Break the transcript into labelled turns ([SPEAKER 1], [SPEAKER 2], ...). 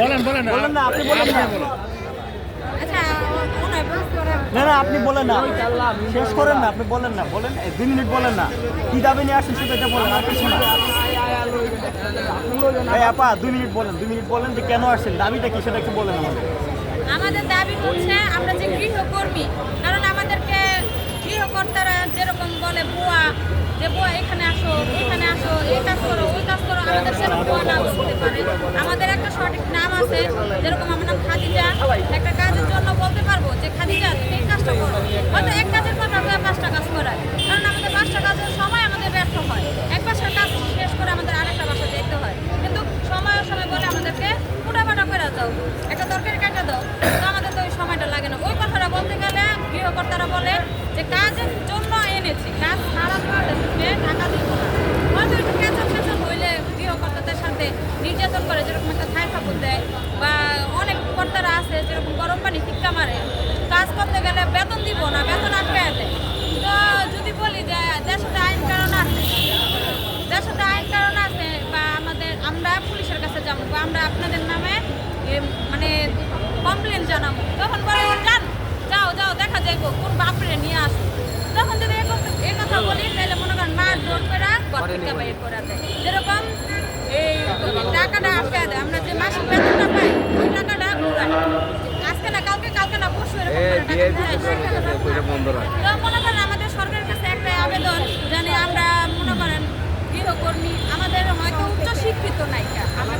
[SPEAKER 1] বলেন বলেন।
[SPEAKER 2] বলেন না আপনি বলেন না।
[SPEAKER 3] আচ্ছা
[SPEAKER 2] না না আপনি বলেন না। শেষ করেন না আপনি বলেন না বলেন। দুই মিনিট বলেন না। কি দাবি নিয়ে আসেন সেটা এটা বলেন আর কিছু না। এই আপা দুই মিনিট বলেন দুই মিনিট বলেন যে কেন আসছেন দাবিটা কি সেটা একটু বলেন আমাদের
[SPEAKER 3] আমাদের দাবি হচ্ছে আমরা যে গৃহকর্মী আছে, যেরকম আমার নাম খাদিজা একটা কাজের জন্য বলতে পারব যে, খাদিজা তুমি এই কাজটা করো। হয়তো এক কাজের কথা হয়ে পাঁচটা কাজ করায় কারণ আমাদের পাঁচটা কাজের সময় আমাদের ব্যর্থ হয়। এক বাসার কাজ শেষ করে আমাদের আরেকটা বাসা যেতে হয়। কিন্তু সময় সময় বলে আমাদেরকে ফুটাফাটা করে দাও। একটা তরকারি কাটা দাও। তো আমাদের তো ওই সময়টা লাগে না। ওই কথাটা বলতে গেলে গৃহকর্তারা বলে যে, কাজের জন্য এনেছি। কাজ সারা তুমি টাকা দিব না হয়তো একটু পেছন পেছন হইলে গৃহকর্তাদের সাথে নির্যাতন করে যেরকম একটা থাই কাপড় দেয় বা অনেক কর্তারা আছে যেরকম গরম পানি টিক্কা মারে। কাজ করতে গেলে বেতন দিব না বেতন আটকায় দেয়। তো যদি বলি যে দেশে আইন কারণ আছে দেশে আইন কারণ আছে বা আমাদের আমরা পুলিশের কাছে যাব বা আমরা আপনাদের নামে মানে কমপ্লেন জানাব তখন বলে যান যাও যাও দেখা যাইবো কোন বাপরে নিয়ে আসো। তখন যদি এ কথা- এ কথা বলি তাহলে মনে করেন মা জোর করে ঘর থেকে বাইর করে দেয়। যেরকম এই টাকাটা আটকে দেয় আমরা যে মাসিক বেতনটা পাই ওই টাকাটা ঘুরায় আজকে না কালকে কালকে না পরশু ঘুরায়। তো মনে করেন আমাদের সরকারের কাছে একটা আবেদন, জানি আমরা মনে করেন গৃহকর্মী, আমাদের হয়তো উচ্চ শিক্ষিত নাইকা আমরা